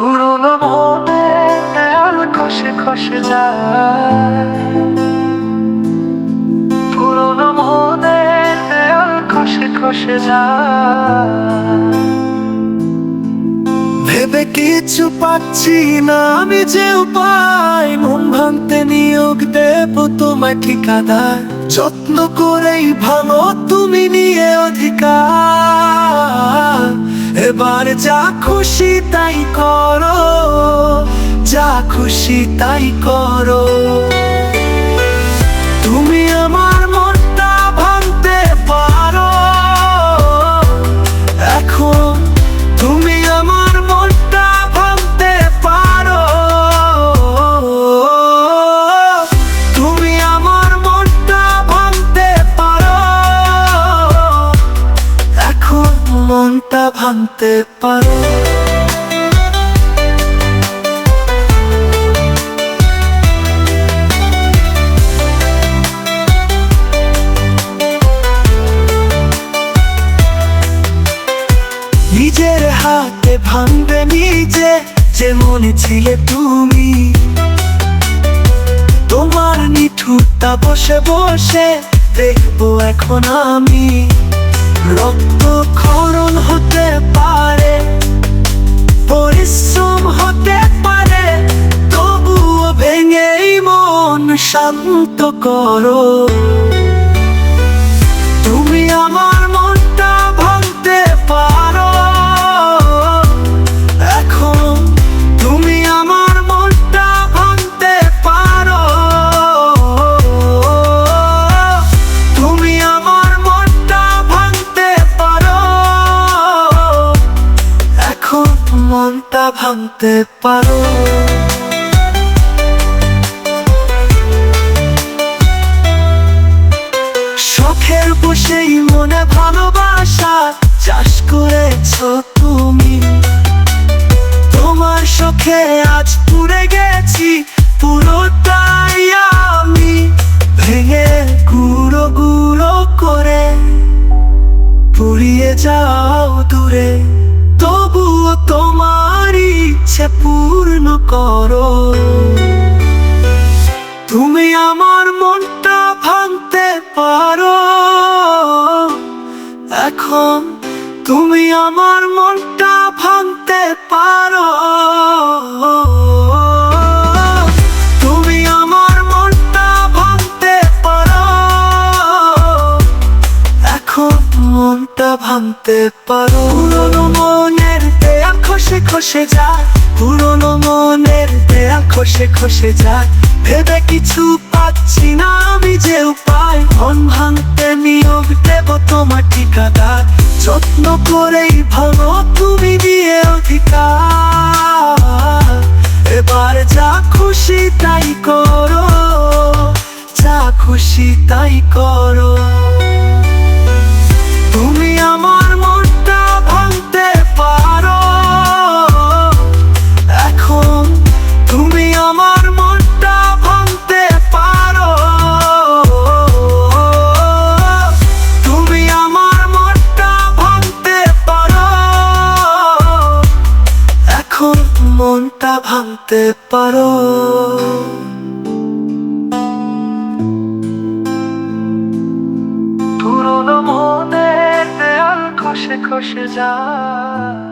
পুরনো মনে দেয়াল খসে খসে যায়। পুরনো মনে দেয়াল খসে খসে যায়। ভেবে কিছু পাচ্ছি না, আমি যে উপায়? মন ভাঙতে নিয়োগ দেব তোমায় ঠিকাদার। যত্ন করেই ভাঙো, তুমি নিয়ে অধিকার। এবার যা খুশি তাই করো যা খুশি তাই করো। মনটা ভাঙতে পারো। নিজের হাতে ভাঙবে নিজে যে মনে ছিলে তুমি। তোমার নিঠুরতা বসে বসে দেখব এখন আমি। রক্ত হতে পারে পরিশ্রম হতে পারে তবুও ভেঙেই মন শান্ত করো। ভাঙতে পারো। শখের বসেই মনে ভালোবাসা চাষ করেছ তুমি। তোমার শখে আজ পুড়ে গেছি পুরোটাই আমি। ভেঙে গুঁড়ো গুঁড়ো করে পুড়িয়ে যাও। ইচ্ছে পূর্ণ করো। তুমি আমার মনটা ভাঙতে পারো। এখন তুমি আমার মনটা ভাঙতে পারো। মনটা ভাঙতে পারো। পুরনো মনের খসে খসে যায়। পুরনো মনের দেয়া খসে খসে যায়। ভেবে কিছু পাচ্ছি না আমি যে উপায়। মন ভাঙতে নিয়োগ দেব তোমার ঠিকাদার। যত্ন করেই ভাঙো তুমি দিয়ে অধিকার। এবার যা খুশি তাই করো। যা খুশি তাই করো। মনটা ভাঙতে পারো। পুরনো মনের দেয়াল খসে খসে যায়।